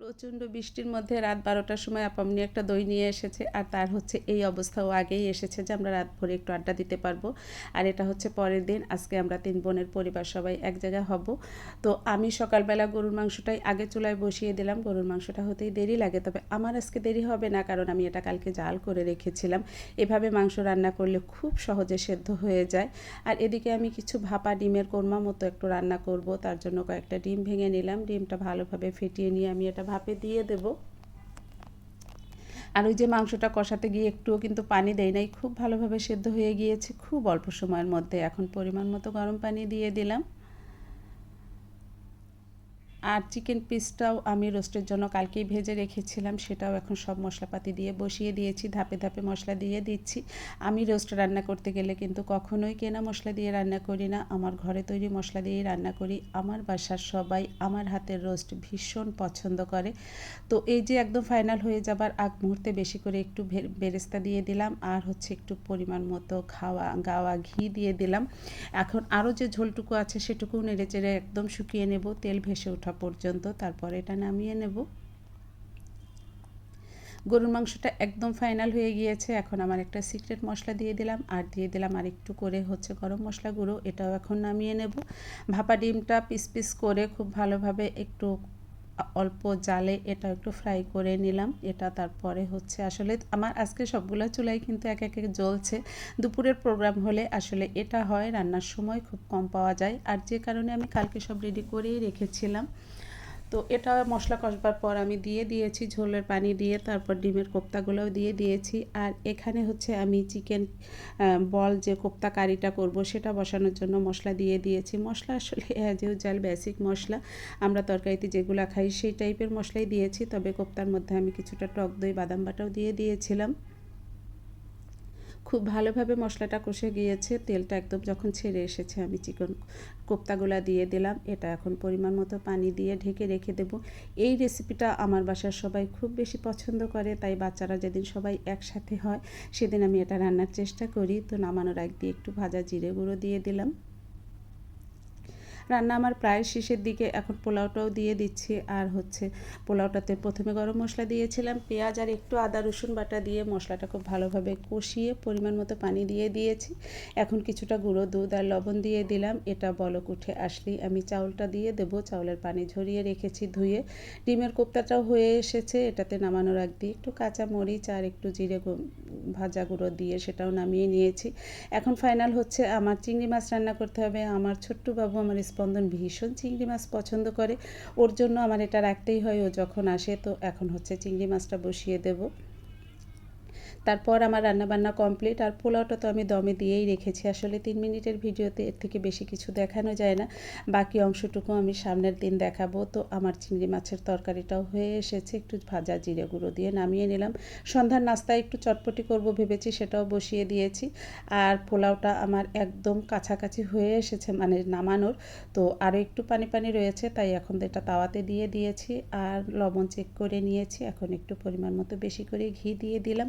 প্রচণ্ড বৃষ্টির মধ্যে রাত বারোটার সময় আপামনি একটা দই নিয়ে এসেছে, আর তার হচ্ছে এই অবস্থাও আগেই এসেছে যে আমরা রাত ভরে একটু আড্ডা দিতে পারব। আর এটা হচ্ছে পরের দিন, আজকে আমরা তিন বোনের পরিবার সবাই এক জায়গায় হব। তো আমি সকালবেলা গরুর মাংসটাই আগে চুলায় বসিয়ে দিলাম, গরুর মাংসটা হতেই দেরি লাগে। তবে আমার আজকে দেরি হবে না, কারণ আমি এটা কালকে জাল করে রেখেছিলাম। এভাবে মাংস রান্না করলে খুব সহজে সেদ্ধ হয়ে যায়। আর এদিকে আমি কিছু ভাপা ডিমের কোরমা মতো একটু রান্না করব, তার জন্য কয়েকটা ডিম ভেঙে নিলাম। ডিমটা ভালোভাবে ফেটিয়ে নিয়ে আমি এটা ভাপে দিয়ে দেব। আর ওই যে মাংসটা কষাতে গিয়ে একটুও কিন্তু পানি দেয় নাই, খুব ভালোভাবে সেদ্ধ হয়ে গিয়েছে, খুব অল্প সময়ের মধ্যে। এখন পরিমাণ মতো গরম পানি দিয়ে দিলাম। আর চিকেন পিসটাও আমি রোস্টের জন্য কালকেই ভেজে রেখেছিলাম, সেটাও এখন সব মশলাপাতি দিয়ে বসিয়ে দিয়েছি, ধাপে ধাপে মশলা দিয়ে দিচ্ছি। আমি রোস্ট রান্না করতে গেলে কিন্তু কখনোই কেনা মশলা দিয়ে রান্না করি না, আমার ঘরে তৈরি মশলা দিয়েই রান্না করি। আমার বাসার সবাই আমার হাতের রোস্ট ভীষণ পছন্দ করে। তো এই যে একদম ফাইনাল হয়ে যাবার আগ মুহূর্তে বেশি করে একটু বেরেস্তা দিয়ে দিলাম, আর হচ্ছে একটু পরিমাণ মতো খাওয়া, গাওয়া ঘি দিয়ে দিলাম। এখন আরও যে ঝোলটুকু আছে সেটুকু নেড়ে চেড়ে একদম শুকিয়ে নেব, তেল ভেসে ওঠা পর্যন্ত তারপর এটা নামিয়ে নেব। গরুর মাংসটা একদম ফাইনাল হয়ে গিয়েছে। এখন আমার একটা সিক্রেট মশলা দিয়ে দিলাম। আর দিয়ে দিলাম আর একটু করে হচ্ছে গরম মশলা গুঁড়ো। এটাও এখন নামিয়ে নেব। ভাপা ডিমটা পিস পিস করে খুব ভালোভাবে একটু অল্প জালে এটা একটু ফ্রাই করে নিলাম। এটা তারপরে হচ্ছে আসলে আমার আজকে সবগুলো চুলাই কিন্তু এক এক জ্বলছে। দুপুরের প্রোগ্রাম হলে আসলে এটা হয়, রান্নার সময় খুব কম পাওয়া যায়। আর যে কারণে আমি কালকে সব রেডি করেই রেখেছিলাম। তো এটা মশলা কষবার পর আমি দিয়ে দিয়েছি ঝোলের পানি দিয়ে, তারপর ডিমের কোপ্তাগুলোও দিয়ে দিয়েছি। আর এখানে হচ্ছে আমি চিকেন বল যে কোপ্তা কারিটা করব সেটা বসানোর জন্য মশলা দিয়ে দিয়েছি। মশলা আসলে অ্যাজ জাল বেসিক মশলা। আমরা তরকারিতে যেগুলো খাই সেই টাইপের মশলাই দিয়েছি, তবে কোপ্তার মধ্যে আমি কিছুটা টক দই, বাদাম বাটাও দিয়ে দিয়েছিলাম। খুব ভালোভাবে মশলাটা কষে গিয়েছে, তেলটা একদম যখন ছেড়ে এসেছে আমি চিকন কোপ্তাগুলা দিয়ে দিলাম, এটা এখন পরিমাণ মতো পানি দিয়ে ঢেকে রেখে দেব। এই রেসিপিটা আমার বাসার সবাই খুব বেশি পছন্দ করে, তাই বাচ্চারা যেদিন সবাই একসাথে হয়, সেদিন আমি এটা রান্নার চেষ্টা করি। তো নামানোর আগ দিয়ে একটু ভাজা জিরে গুঁড়ো দিয়ে দিলাম। রান্না আমার প্রায় শেষের দিকে। এখন পোলাওটাও দিয়ে দিচ্ছি। আর হচ্ছে পোলাওটাতে প্রথমে গরম মশলা দিয়েছিলাম, পেঁয়াজ আর একটু আদা, রসুন বাটা দিয়ে মশলাটা খুব ভালোভাবে কষিয়ে পরিমাণ মতো পানি দিয়ে দিয়েছি। এখন কিছুটা গুঁড়ো দুধ আর লবণ দিয়ে দিলাম। এটা বলক উঠে আসলেই আমি চাউলটা দিয়ে দেব। চাউলের পানি ঝরিয়ে রেখেছি ধুয়ে। ডিমের কোপ্তাটাও হয়ে এসেছে। এটাতে নামানোর আগ দিয়ে একটু কাঁচা মরিচ আর একটু জিরে ভাজা গুঁড়ো দিয়ে সেটাও নামিয়ে নিয়েছি। এখন ফাইনাল হচ্ছে আমার চিংড়ি মাছ রান্না করতে হবে। আমার ছোট্ট বাবু আমার স্পন্দন ভীষণ চিংড়ি মাছ পছন্দ করে। ওর জন্য আমার এটা রাখতেই হয়, ও যখন আসে তো এখন হচ্ছে চিংড়ি মাছটা বসিয়ে দেবো। তারপর আমার রান্নাবান্না কমপ্লিট আর পোলাওটা তো আমি দমে দিয়েই রেখেছি। আসলে তিন মিনিটের ভিডিওতে এর থেকে বেশি কিছু দেখানো যায় না। বাকি অংশটুকু আমি সামনের দিন দেখাবো। তো আমার চিংড়ি মাছের তরকারিটাও হয়ে এসেছে। একটু ভাজা জিরে গুঁড়ো দিয়ে নামিয়ে নিলাম। সন্ধ্যার নাস্তায় একটু চটপটি করব ভেবেছি, সেটাও বসিয়ে দিয়েছি। আর পোলাওটা আমার একদম কাছাকাছি হয়ে এসেছে মানে নামানোর। তো আরও একটু পানি পানি রয়েছে, তাই এখন এটা তাওয়াতে দিয়ে দিয়েছি। আর লবণ চেক করে নিয়েছি। এখন একটু পরিমাণ মতো বেশি করে ঘি দিয়ে দিলাম।